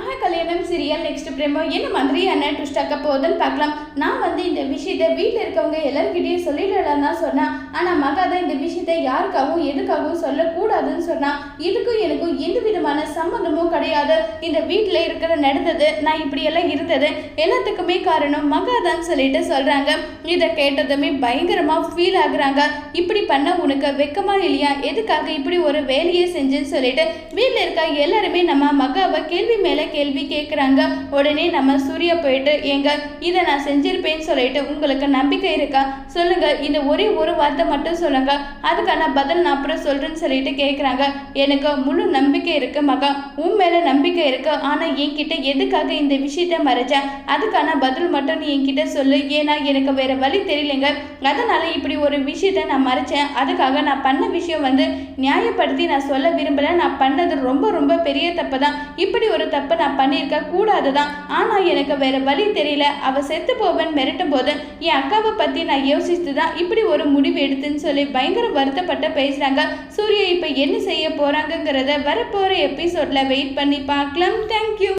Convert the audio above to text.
மகா கல்யாணம் serial next பிரேமோ என்ன மாதிரி என்ன ட்விஸ்ட் ஆக்க போகுதுன்னு பார்க்கலாம். நான் வந்து இந்த விஷயத்தை வீட்டில் இருக்கவங்க எல்லாருக்கிட்டையும் சொல்லிடலாம் தான் சொன்னேன். ஆனால் மகா தான் இந்த விஷயத்தை யாருக்காகவும் எதுக்காகவும் சொல்லக்கூடாதுன்னு சொன்னா இதுக்கும் எனக்கும் எந்த விதமான சம்மந்தமும் கிடையாது. இந்த வீட்டில் இருக்கிற நடந்தது நான் இப்படியெல்லாம் இருந்தது எல்லாத்துக்குமே காரணம் மகா தான் சொல்லிட்டு சொல்கிறாங்க இதை கேட்டதுமே பயங்கரமாக ஃபீல் ஆகுறாங்க. இப்படி பண்ண உனக்கு வெக்கமா இல்லையா? எதுக்காக இப்படி ஒரு வேலையை செஞ்சுன்னு சொல்லிட்டு வீட்டில் இருக்க எல்லாருமே நம்ம மகாவை கேள்வி மேலே கேள்வி கேட்குறாங்க உடனே நம்ம சூர்யா போயிட்டு ஏங்க இதை நான் செஞ்சிருப்பேன்னு சொல்லிட்டு உங்களுக்கு நம்பிக்கை இருக்கா? சொல்லுங்க இந்த ஒரே ஒரு வார்த்தை மட்டும் சொல்லுங்க. அதுக்கான பதில் நான் அப்புறம் சொல்றேன்னு சொல்லிட்டு கேட்குறாங்க எனக்கு முழு நம்பிக்கை இருக்கு மகா. உன் மேல நம்பிக்கை இருக்கு. ஆனா என்கிட்ட எதுக்காக இந்த விஷயத்த மறைச்ச? அதுக்கான பதில் மட்டும் நீ என்கிட்ட சொல்லு. ஏன்னா எனக்கு வேற வழி தெரியலைங்க. அதனால இப்படி ஒரு விஷயத்த நான் மறைச்சேன். அதுக்காக நான் பண்ண விஷயம் வந்து நியாயப்படுத்தி நான் சொல்ல விரும்பல. நான் பண்ணது ரொம்ப ரொம்ப பெரிய தப்பு தான் இப்படி ஒரு தப்பு நான் பண்ணி பண்ணியிருக்க கூடாதுதான் ஆனால் எனக்கு வேற வழி தெரியல. அவ செத்து போவன் மிரட்டும் போது என் அக்காவை பற்றி நான் யோசித்து தான் இப்படி ஒரு முடிவு எடுத்துன்னு சொல்லி பயங்கர வருத்தப்பட்ட பேசுகிறாங்க சூர்யா இப்போ என்ன செய்ய போகிறாங்கங்கிறத வரப்போகிற எபிசோடில் வெயிட் பண்ணி பார்க்கலாம். தேங்க்யூ